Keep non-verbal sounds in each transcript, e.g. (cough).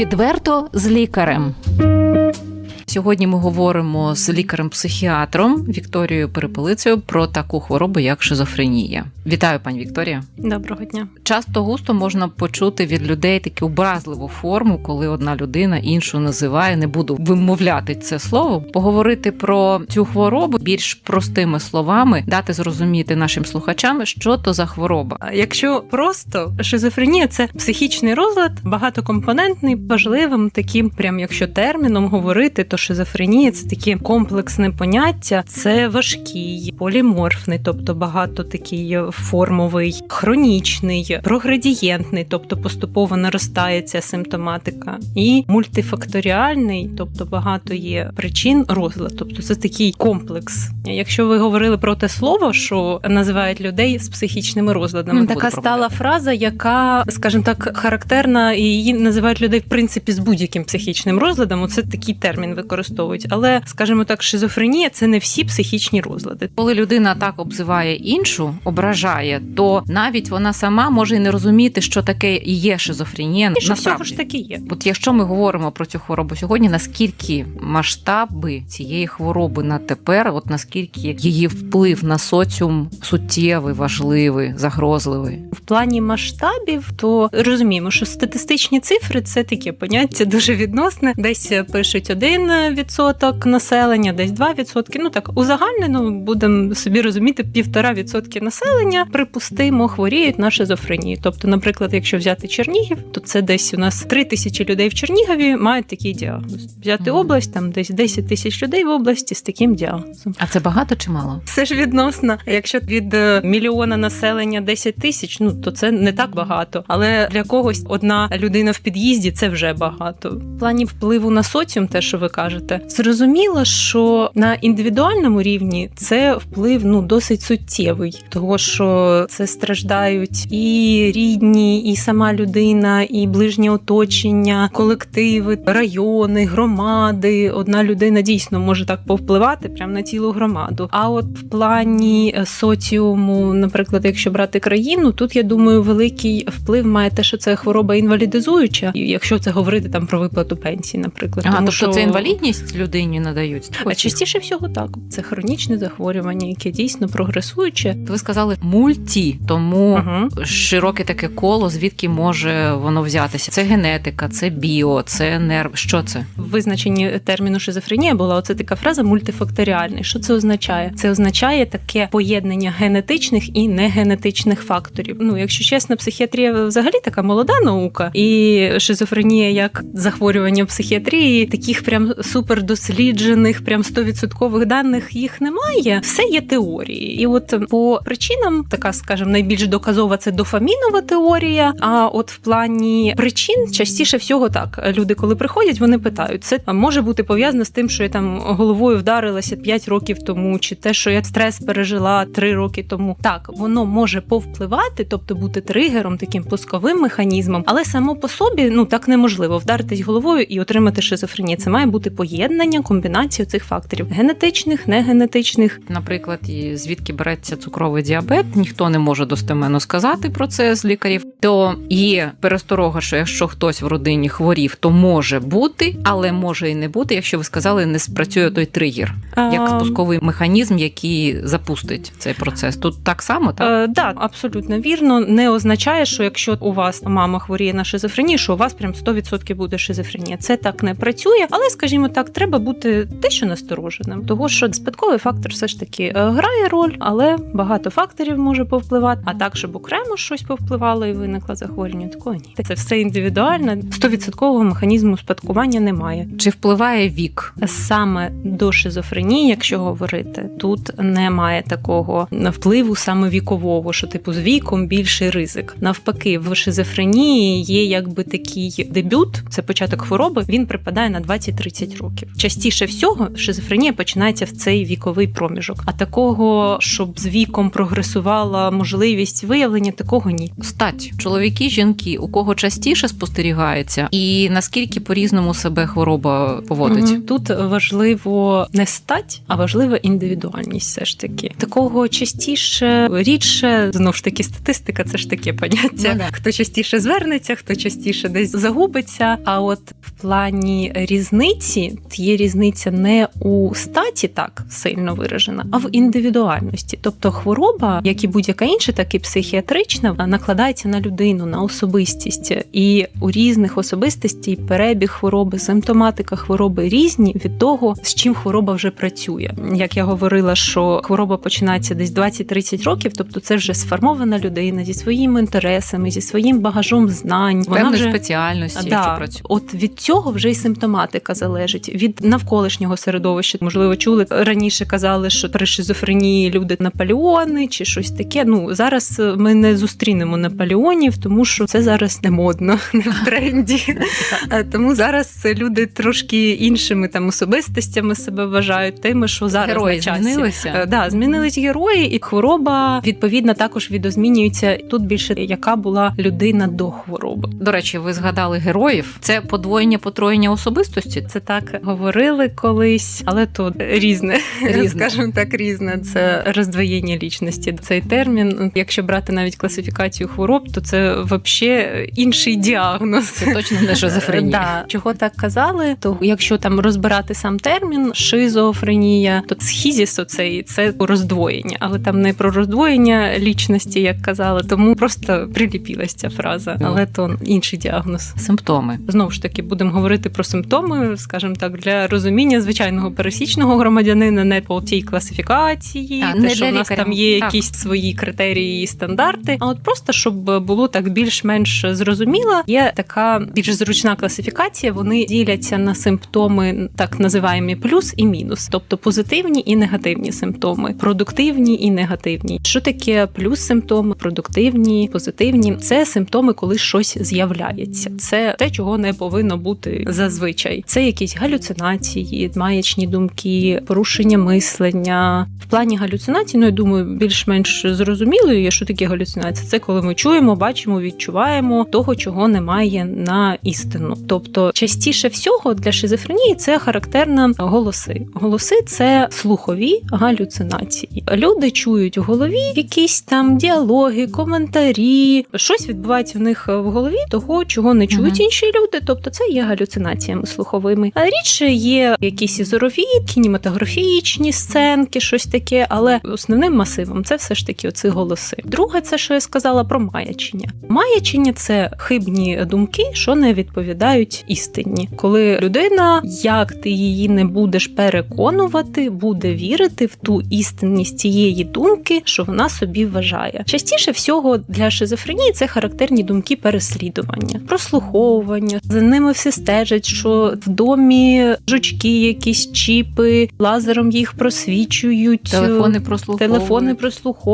Відверто з лікарем. Сьогодні ми говоримо з лікарем-психіатром Вікторією Перепелицею про таку хворобу, як шизофренія. Вітаю, пані Вікторія. Доброго дня. Часто густо можна почути від людей таку образливу форму, коли одна людина іншу називає. Не буду вимовляти це слово. Поговорити про цю хворобу більш простими словами, дати зрозуміти нашим слухачам, що то за хвороба. Якщо просто шизофренія це психічний розлад, багатокомпонентний, важливим таким, прям якщо терміном говорити, то шизофренія це таке комплексне поняття, це важкий, поліморфний, тобто багато такий формовий, хронічний, проградієнтний, тобто поступово наростає ця симптоматика, і мультифакторіальний, тобто багато є причин розлад. Тобто це такий комплекс. Якщо ви говорили про те слово, що називають людей з психічними розладами, така стала фраза, яка, скажімо так, характерна, і її називають людей в принципі з будь-яким психічним розладом. Оце такий термін використовують. Але, скажімо так, шизофренія це не всі психічні розлади. Коли людина так обзиває іншу, ображає, то навіть вона сама може і не розуміти, що таке і є шизофренія. І що всього ж таки є. От якщо ми говоримо про цю хворобу сьогодні, наскільки масштаби цієї хвороби на тепер, от наскільки її вплив на соціум суттєвий, важливий, загрозливий? В плані масштабів, то розуміємо, що статистичні цифри це таке поняття дуже відносне. Десь пишуть 1% населення, десь 2%. Ну так узагальнено будемо собі розуміти, півтора відсотки населення припустимо хворіють на шизофренію. Тобто, наприклад, якщо взяти Чернігів, то це десь у нас 3 тисячі людей в Чернігові мають такий діагноз. Взяти область, там десь 10 тисяч людей в області з таким діагнозом. А це багато чи мало? Все ж відносно. Якщо від е, мільйона населення 10 тисяч, ну то це не так багато. Але для когось одна людина в під'їзді це вже багато. В плані впливу на соціум, те, що ви кажете, зрозуміло, що на індивідуальному рівні це вплив ну досить суттєвий, того що це страждають і рідні, і сама людина, і ближнє оточення, колективи, райони, громади. Одна людина дійсно може так повпливати прямо на цілу громаду. А от в плані е, соціуму, наприклад, якщо брати країну, тут я думаю, великий вплив має те, що це хвороба інвалідизуюча, якщо це говорити там про виплату пенсії, наприклад, Ага, тому тобто що це інвалідність людині надають. а частіше всього так. Це хронічне захворювання, яке дійсно прогресуюче. Ви сказали мульті, тому Угу. широке таке коло, звідки може воно взятися. Це генетика, це біо, це нерв. Що це? В визначенні терміну шизофренія була оце така фраза мультифакторіальний. Що це означає? Це означає таке поєднання генетичних і негенетичних факторів. Ну, якщо чесно, психіатрія взагалі така молода наука, і шизофренія як захворювання психіатрії, таких прям супердосліджених, прям 100% даних їх немає. Все є теорії. І от по причинам, така, скажімо, найбільш доказова це дофамінова теорія. А от в плані причин частіше всього так. Люди, коли приходять, вони питають: це може бути пов'язано з тим, що я там головою вдарилася 5 років тому, чи те, що я стрес пережила 3 роки тому. Так, воно може повпливати, тобто бути тригером, таким пусковим механізмом, але само по собі ну так неможливо вдаритись головою і отримати шизофренію. Це має бути поєднання, комбінація цих факторів генетичних, негенетичних. Наприклад, і звідки береться цукровий діабет, ніхто не може достеменно сказати про це з лікарів. То є пересторога, що якщо хтось в родині хворів, то може бути, але може і не бути, якщо ви сказали, не спрацює той тригер, як спусковий механізм, який запустить цей процес. Тут так само, так? Е, да, абсолютно вірно. Не означає, що якщо у вас мама хворіє на шизофренію, що у вас прям 100% буде шизофренія. Це так не працює, але скажімо так, треба бути дещо настороженим, того що спадковий фактор все ж таки е, грає роль, але багато факторів може повпливати. А так, щоб окремо щось повпливало і виникло захворювання, такого ні. Це все індивідуально. 100% механізму спадкування немає. Чи впливає вік? Саме до шизофренії, якщо говорити, тут немає такого впливу саме вікового, що типу з віком більший ризик. Навпаки, в шизофренії є якби такий дебют, це початок хвороби. Він припадає на 20-30 років. Частіше всього, шизофренія починається в цей віковий проміжок. А такого, щоб з віком прогресував давала можливість виявлення такого ні. Стать чоловіки, жінки, у кого частіше спостерігається, і наскільки по-різному себе хвороба поводить. Мгм. Тут важливо не стать, а важлива індивідуальність. Все ж таки, такого частіше, рідше знову ж таки, статистика це ж таке поняття. Ну да. Хто частіше звернеться, хто частіше десь загубиться. А от в плані різниці є різниця не у статі так сильно виражена, а в індивідуальності. Тобто хвороба, як і будь-яка інша, так і психіатрична, накладається на людину, на особистість. І у різних особистостей перебіг хвороби, симптоматика хвороби різні від того, з чим хвороба вже працює. Як я говорила, що хвороба починається десь 20-30 років, тобто це вже сформована людина зі своїми інтересами, зі своїм багажом знань. Вона Певної вже спеціальності, Да. що працює. От від цього вже й симптоматика залежить від навколишнього середовища. Можливо, чули раніше казали, що при шизофренії люди Наполеони чи щось таке. Ну зараз ми не зустрінемо Наполеонів, тому що це зараз не модно, (laughs) не в тренді. Е, Тому зараз люди трошки іншими там особистостями себе вважають, тими, що зараз Герої на часі. змінилися. Е, Да, змінились герої, і хвороба відповідно також відозмінюється. Тут більше яка була людина до хвороби. До речі, ви згадали героїв. Це подвоєння потроєння особистості. Це так говорили колись, але то різне, Різне. (laughs) скажімо так, різне. Це роздвоєння лічності. Цей термін, якщо брати навіть класифікацію хвороб, то це взагалі інший діагноз. Це точно не шизофренія. Да. Чого так казали? То якщо там розбирати сам термін шизофренія, то схізіс оцей це роздвоєння, але там не про роздвоєння лічності, як казали, тому просто приліпілась ця фраза, Ну. але то інший діагноз. Симптоми. Знову ж таки, будемо говорити про симптоми, скажімо так, для розуміння звичайного пересічного громадянина, не по тій класифікації, Так, те, не що в нас лікаря. там є Так. якісь свої критерії і стандарти. А от просто щоб було так більш-менш зрозуміло, є така більш зручна класифікація. Вони діляться на симптоми, так називаємо плюс і мінус, тобто позитивні і негативні симптоми, продуктивні і негативні. Що таке плюс симптоми, продуктивні, позитивні? Це симптоми, коли щось з'являється. Це те, чого не повинно бути зазвичай. Це якісь галюцинації, маячні думки, порушення мислення. В плані галюцинацій, ну я думаю, більш-менш зрозуміло є, що таке галюцинація. Це коли ми чуємо, бачимо, відчуваємо того, чого немає на істину. Тобто, частіше всього для шизофренії це характерно голоси. Голоси це слухові галюцинації. Люди чують у голові якісь там діалоги, коментарі, щось відбувається в них в голові, того, чого не чують Мгм. інші люди. Тобто, це є галюцинаціями слуховими. А рідше є якісь ізорові, кінематографічні сценки, щось таке, але основним масивом це все ж таки оці голоси. Друге, це що я сказала про маячення. Маячення це хибні думки, що не відповідають істині. Коли людина, як ти її не будеш переконувати, буде вірити в ту істинність цієї думки, що вона собі вважає. Частіше всього для шизофренії це характерні думки переслідування, прослуховування. За ними все стежать, що в домі жучки, якісь чіпи, лазером їх просвічують. Телефони прослуховують. Телефони прослуховують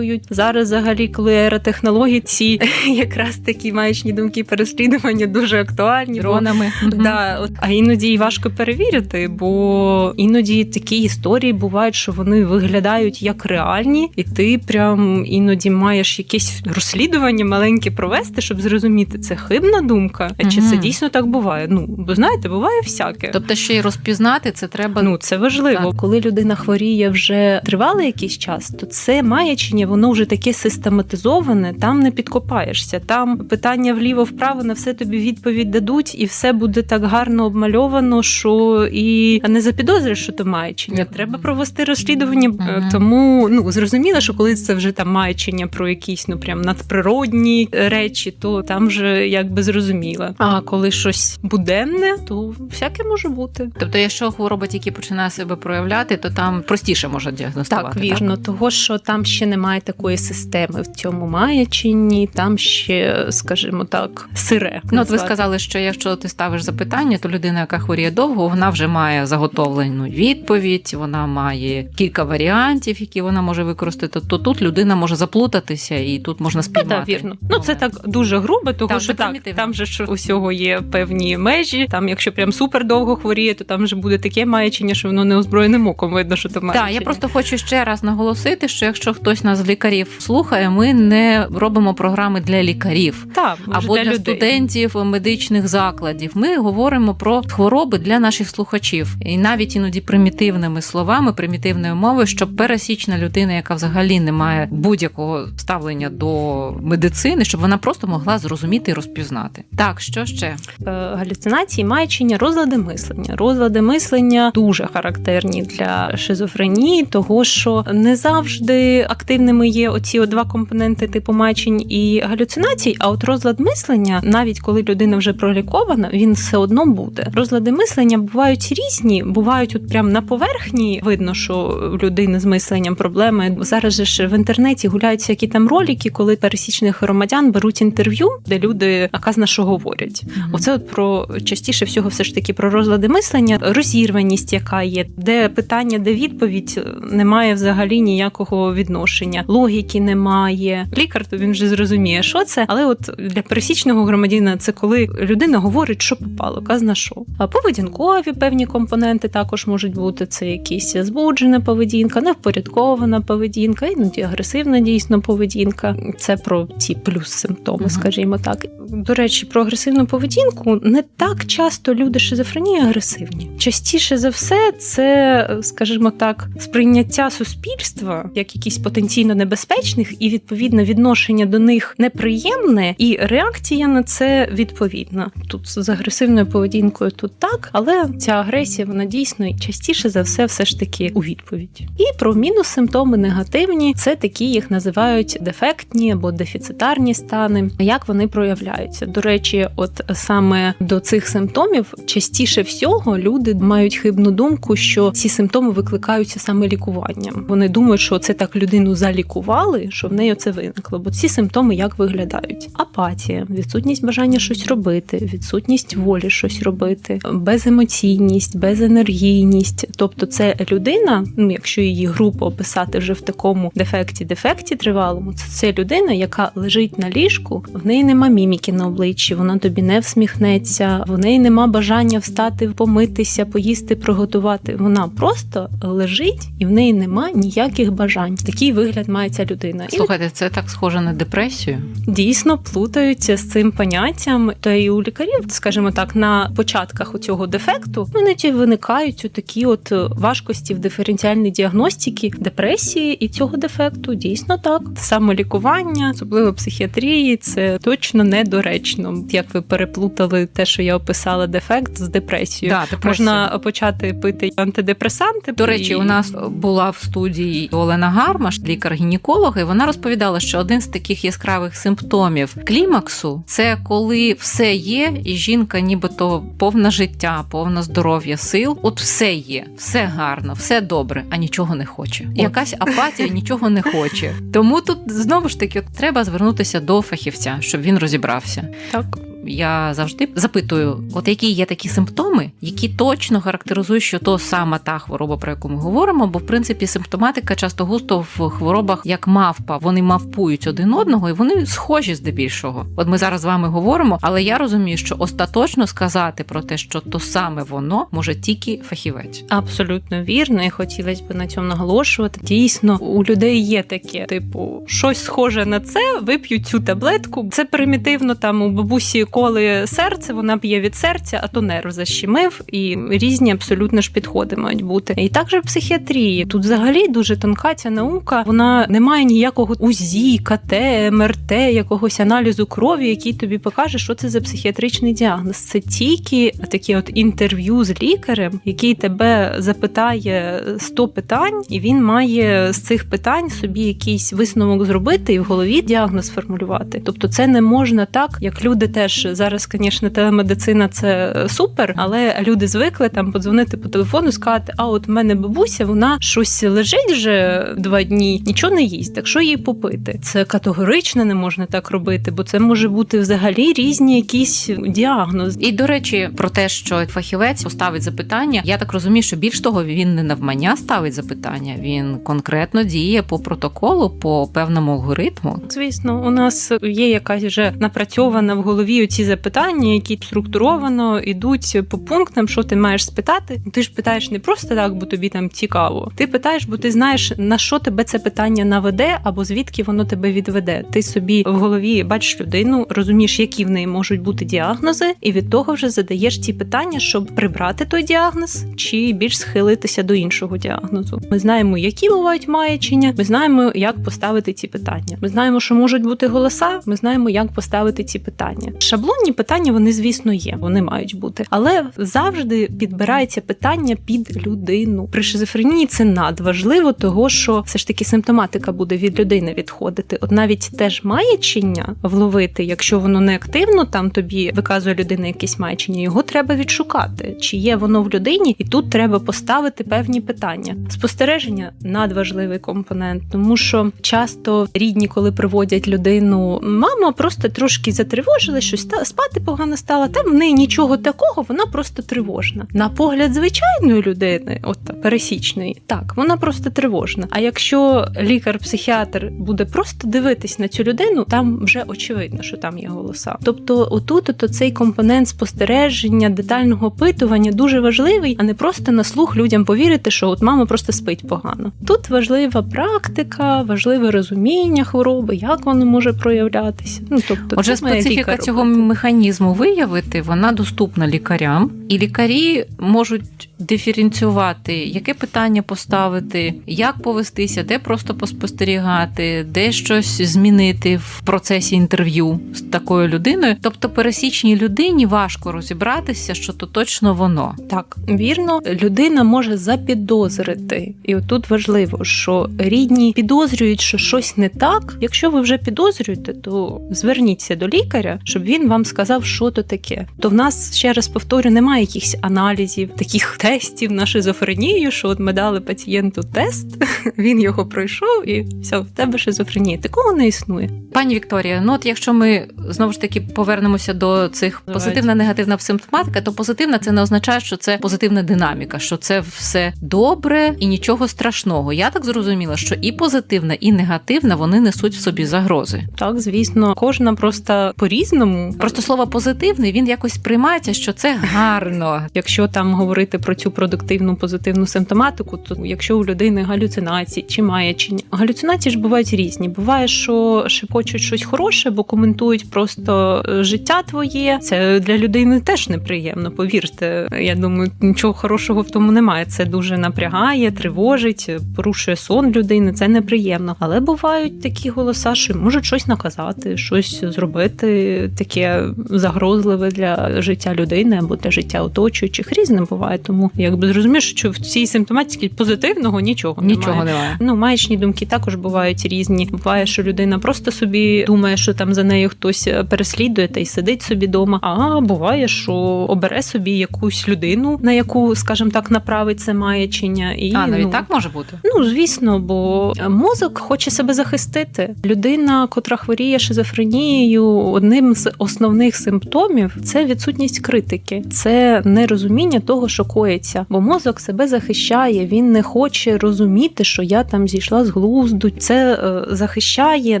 зараз. Взагалі, коли ера технологій, ці (laughs) якраз такі маячні думки переслідування дуже актуальні. дронами. Да, а іноді і важко перевірити, бо іноді такі історії бувають, що вони виглядають як реальні, і ти прям іноді маєш якесь розслідування маленьке провести, щоб зрозуміти, це хибна думка, а чи це дійсно так буває. Ну, бо знаєте, буває всяке. Тобто ще й розпізнати це треба. Ну, це важливо. Так. Коли людина хворіє вже тривалий якийсь час, то це маячення, воно вже таке систематизоване, там не підкопаєшся. Там питання вліво-вправо на все тобі відповідь дадуть, і все буде так гарно обмальовано, що і не запідозриш, що то маячення. Треба провести розслідування. Е, Мгм. Тому ну зрозуміло, що коли це вже там маячення про якісь ну прям надприродні речі, то там вже якби зрозуміло. А коли щось буденне, то всяке може бути. Тобто, якщо хвороба тільки починає себе проявляти, то там простіше можна діагностувати. Так, вірно, того що там ще немає такої системи в цьому маяченні, там ще, скажімо так, сире. Ну, от ви сказали, що якщо ти ставиш запитання, то людина, яка хворіє довго, вона вже має заготовлену відповідь, вона має кілька варіантів, які вона може використати. То тут людина може заплутатися, і тут можна Ну, спіймати. так, вірно. Ну це так дуже грубо, Так, що так, там же ж усього є певні межі. Там, якщо прям супер довго хворіє, то там вже буде таке маячення, що воно неозброєним оком видно, що то маячення. Так, я просто хочу ще раз наголосити, що якщо хтось хтось нас з лікарів слухає, ми не робимо програми для лікарів. Так, Або для, людей. студентів медичних закладів ми говоримо про хвороби для наших слухачів, і навіть іноді примітивними словами, примітивною мовою, щоб пересічна людина, яка взагалі не має будь-якого ставлення до медицини, щоб вона просто могла зрозуміти і розпізнати. Так, що ще? Е, галюцинації, маячення, розлади мислення. Розлади мислення дуже характерні для шизофренії, того що не завжди активними є оці от два компоненти типу маячень і галюцинацій. А от розлад мислення, навіть коли людина вже пролікована, він все одно буде. Розлади мислення бувають різні, бувають от прям на поверхні. Видно, що в людини з мисленням проблеми. Зараз же ж в інтернеті гуляють всякі там ролики, коли пересічних громадян беруть інтерв'ю, де люди аказна що говорять. Оце от про частіше всього, все ж таки про розлади мислення, розірваність, яка є, де питання, де відповідь не має взагалі ніякого відношення, логіки немає. Лікар то він вже зрозуміє, що це, але от для пересічного громадянина це коли людина говорить, що попало, казна що. А поведінкові певні компоненти також можуть бути. Це якісь збуджена поведінка, невпорядкована поведінка, іноді агресивна дійсно поведінка. Це про ці плюс-симптоми, скажімо так. До речі, про агресивну поведінку не так часто люди шизофренії агресивні. Частіше за все, це, скажімо так, сприйняття суспільства як якісь потенційно небезпечних, і відповідно відношення до них неприємне, і реакція на це відповідна. Тут з агресивною поведінкою тут так, але ця агресія вона дійсно частіше за все, все ж таки у відповідь. І про мінус симптоми негативні це такі, їх називають дефектні або дефіцитарні стани. Як вони проявляються? До речі, от саме до цих симптомів частіше всього люди мають хибну думку, що ці симптоми викликаються саме лікуванням. Вони думають, що це так людину залікували, що в неї це виникло. Бо ці симптоми як виглядають? Апатія, відсутність бажання щось робити, відсутність волі щось робити, беземоційність, безенергійність. Тобто, це людина, ну якщо її групу описати вже в такому дефекті, дефекті тривалому, це, це людина, яка лежить на ліжку, в неї нема міміки на обличчі, вона тобі не всміхнеться, в неї нема бажання встати, помитися, поїсти, приготувати. Вона просто лежить і в неї нема ніяких бажань. Такий вигляд має ця людина. Слухайте, це так схоже на депресію. дійсно плутаються з цим поняттям. Та й у лікарів, скажімо так, на початках у цього дефекту іноді виникають такі от важкості в диференціальній діагностиці депресії і цього дефекту. Дійсно так. Самолікування, особливо психіатрії, це точно недоречно. Як ви переплутали те, що я описала дефект з депресією. Да, депресія. Можна почати пити антидепресанти. До речі, і- у нас була в студії Олена Гармаш, лікар-гінеколог, і вона розповідала, що один з таких яскравих симптомів клімаксу це коли все є, і жінка, нібито повна життя, повна здоров'я, сил. От все є, все гарно, все добре, а нічого не хоче. Якась апатія, нічого не хоче. Тому тут знову ж таки от треба звернутися до фахівця, щоб він розібрався. так. Я завжди запитую, от які є такі симптоми, які точно характеризують, що то саме та хвороба, про яку ми говоримо. Бо в принципі симптоматика часто густо в хворобах як мавпа. Вони мавпують один одного, і вони схожі здебільшого. От ми зараз з вами говоримо, але я розумію, що остаточно сказати про те, що то саме воно може тільки фахівець. Абсолютно вірно, і хотілося б на цьому наголошувати. Дійсно, у людей є таке, типу, щось схоже на це, вип'ю цю таблетку. Це примітивно там у бабусі коли серце, вона п'є від серця, а то нерв защемив, і різні абсолютно ж підходи мають бути. І також психіатрії тут взагалі дуже тонка ця наука. Вона не має ніякого УЗІ, КТ, МРТ, якогось аналізу крові, який тобі покаже, що це за психіатричний діагноз. Це тільки такі от інтерв'ю з лікарем, який тебе запитає 100 питань, і він має з цих питань собі якийсь висновок зробити і в голові діагноз формулювати. Тобто, це не можна так, як люди теж зараз, звісно, телемедицина це супер, але люди звикли там подзвонити по телефону, сказати: а от в мене бабуся, вона щось лежить вже два дні, нічого не їсть. Так що їй попити? Це категорично не можна так робити, бо це може бути взагалі різні якісь діагнози. І до речі, про те, що фахівець поставить запитання, я так розумію, що більш того, він не навмання ставить запитання, він конкретно діє по протоколу, по певному алгоритму. Звісно, у нас є якась вже напрацьована в голові ці запитання, які структуровано йдуть по пунктам, що ти маєш спитати. Ти ж питаєш не просто так, бо тобі там цікаво. Ти питаєш, бо ти знаєш на що тебе це питання наведе, або звідки воно тебе відведе. Ти собі в голові бачиш людину, розумієш, які в неї можуть бути діагнози, і від того вже задаєш ці питання, щоб прибрати той діагноз чи більш схилитися до іншого діагнозу. Ми знаємо, які бувають маячення. Ми знаємо, як поставити ці питання. Ми знаємо, що можуть бути голоса. Ми знаємо, як поставити ці питання. Шаблонні питання вони, звісно, є. Вони мають бути, але завжди підбирається питання під людину. При шизофренії це надважливо, того що все ж таки симптоматика буде від людини відходити. От навіть теж маячення вловити, якщо воно не активно, там тобі виказує людина якесь маячення, його треба відшукати, чи є воно в людині, і тут треба поставити певні питання. Спостереження надважливий компонент, тому що часто рідні, коли приводять людину, мама просто трошки затривожила, щось спати погано стала. Там в неї нічого такого, вона просто тривожна. На погляд звичайної людини, от пересічної, так вона просто тривожна. А якщо лікар-психіатр буде просто дивитись на цю людину, там вже очевидно, що там є голоса. Тобто, отут ото цей компонент спостереження, детального опитування дуже важливий, а не просто на слух людям повірити, що от мама просто спить погано. Тут важлива практика, важливе розуміння хвороби, як воно може проявлятися. Ну тобто, Отже, специфіка цього. Механізму виявити, вона доступна лікарям, і лікарі можуть диференціювати, яке питання поставити, як повестися, де просто поспостерігати, де щось змінити в процесі інтерв'ю з такою людиною. Тобто пересічній людині важко розібратися, що то точно воно. Так, вірно, людина може запідозрити, і отут важливо, що рідні підозрюють, що щось не так. Якщо ви вже підозрюєте, то зверніться до лікаря, щоб він вам сказав, що то таке. То в нас ще раз повторю, немає якихось аналізів, таких тестів на шизофренію, що от ми дали пацієнту тест, (laughs) він його пройшов, і все, в тебе шизофренія. Такого не існує. Пані Вікторія, ну от якщо ми знову ж таки повернемося до цих Давайте. позитивна негативна симптоматика, то позитивна це не означає, що це позитивна динаміка, що це все добре і нічого страшного. Я так зрозуміла, що і позитивна, і негативна вони несуть в собі загрози. Так, звісно, кожна просто по-різному. Просто слово позитивний він якось сприймається, що це гарно. Якщо там говорити про цю продуктивну позитивну симптоматику, то якщо у людини галюцинації чи маячення, галюцинації ж бувають різні. Буває, що шепочуть щось хороше, бо коментують просто е, життя твоє. Це для людини теж неприємно. Повірте, я думаю, нічого хорошого в тому немає. Це дуже напрягає, тривожить, порушує сон людини. Це неприємно. Але бувають такі голоса, що можуть щось наказати, щось зробити таке загрозливе для життя людини або для життя оточуючих. Різне буває. Тому якби зрозумієш, що в цій симптоматиці позитивного нічого, Нічого немає. немає. Ну, маячні думки також бувають різні. Буває, що людина просто собі думає, що там за нею хтось е, переслідує та й сидить собі вдома. А буває, що обере собі якусь людину, на яку, скажімо так, направить це маячення. І А навіть ну, так може бути. Ну, звісно, бо мозок хоче себе захистити. Людина, котра хворіє шизофренією, одним з основних симптомів це відсутність критики, це нерозуміння того, що коїться. Бо мозок себе захищає, він не хоче розуміти, що я там зійшла з глузду. Це е, захищає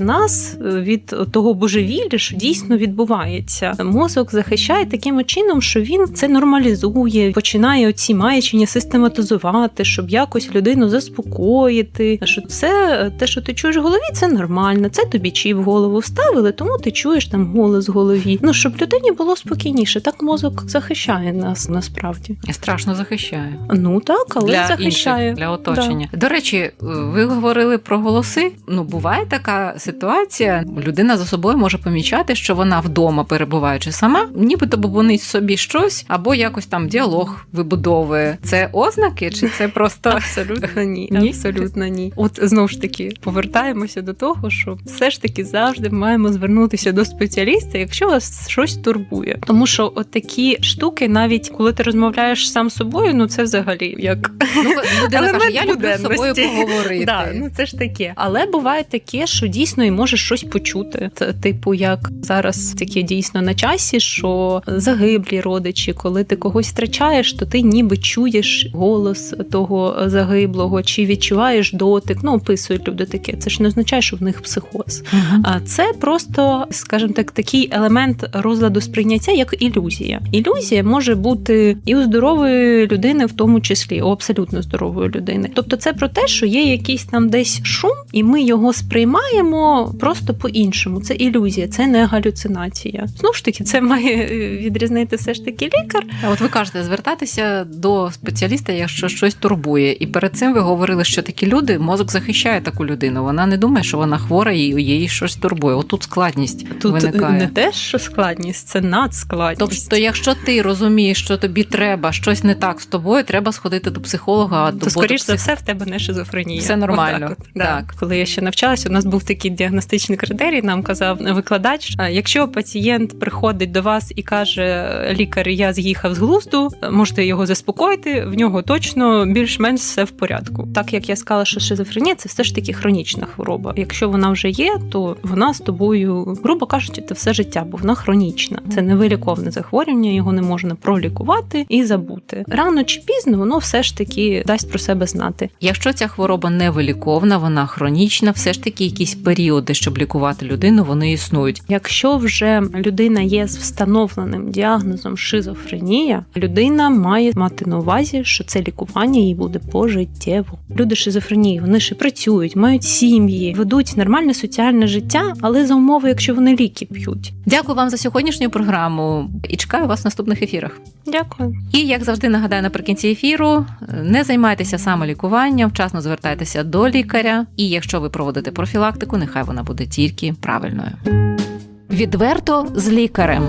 нас е, від того божевілля, що дійсно відбувається. Мозок захищає таким чином, що він це нормалізує, починає оці маячення систематизувати, щоб якось людину заспокоїти. Що все е, те, що ти чуєш в голові, це нормально. Це тобі чіп в голову вставили, тому ти чуєш там голос в голові. Ну щоб людині було спокійніше. Так мозок захищає нас насправді. Страшно захищає. Ну так, але для захищає. інших, для оточення. До речі, ви говорили про голоси. Ну, буває така ситуація. Людина за собою може помічати, що вона вдома, перебуваючи сама, нібито бубонить собі щось, або якось там діалог вибудовує. Це ознаки, чи це просто (laughs) Абсолютно ні, Ні? абсолютно ні. От знову ж таки повертаємося до того, що все ж таки завжди маємо звернутися до спеціаліста, якщо вас щось турбує. Тому що от такі штуки, навіть коли ти розмовляєш сам з собою, ну це взагалі як ну, людина каже, я люблю з собою поговорити. Да, ну це ж таке. Але буває таке, що дійсно і може щось когось почути. Це типу, як зараз таке дійсно на часі, що загиблі родичі, коли ти когось втрачаєш, то ти ніби чуєш голос того загиблого, чи відчуваєш дотик. Ну, описують люди таке. Це ж не означає, що в них психоз. А це просто, скажімо так, такий елемент розладу сприйняття, як ілюзія. Ілюзія може бути і у здорової людини, в тому числі у абсолютно здорової людини. Тобто, це про те, що є якийсь там десь шум, і ми його сприймаємо просто по-іншому. Це ілюзія, це не галюцинація. Знову ж таки, це має е, відрізнити все ж таки лікар. А От ви кажете, звертатися до спеціаліста, якщо щось турбує. І перед цим ви говорили, що такі люди мозок захищає таку людину. Вона не думає, що вона хвора і її щось турбує. Отут складність Тут виникає. не те, що складність, це надскладність. Тобто, якщо ти розумієш, що тобі треба щось не так з тобою, треба сходити до психолога, А то скоріш за псих- все в тебе не шизофренія. Все нормально. Отак от. Так. Коли я ще навчалася, у нас був такий діагностичний критерій. Нам казав викладач: якщо пацієнт приходить до вас і каже: лікар, я з'їхав з глузду, можете його заспокоїти. В нього точно більш-менш все в порядку. Так як я сказала, що шизофренія це все ж таки хронічна хвороба. Якщо вона вже є, то вона з тобою, грубо кажучи, це все життя, бо вона хронічна. Це невиліковне захворювання, його не можна пролікувати і забути. Рано чи пізно воно все ж таки дасть про себе знати. Якщо ця хвороба невиліковна, вона хронічна, все ж таки якісь періоди, щоб лікувати людину, вони існують. Якщо вже людина є з встановленим діагнозом шизофренія, людина має мати на увазі, що це лікування їй буде пожиттєво. Люди шизофренії, вони ще працюють, мають сім'ї, ведуть нормальне соціальне життя, але за умови, якщо вони ліки п'ють. Дякую вам за сьогоднішню програму і чекаю вас в наступних ефірах. Дякую. І як завжди нагадаю наприкінці ефіру, не займайтеся самолікуванням, вчасно звертайтеся до лікаря. І якщо ви проводите профілактику, нехай вона буде тільки правильною. Відверто з лікарем.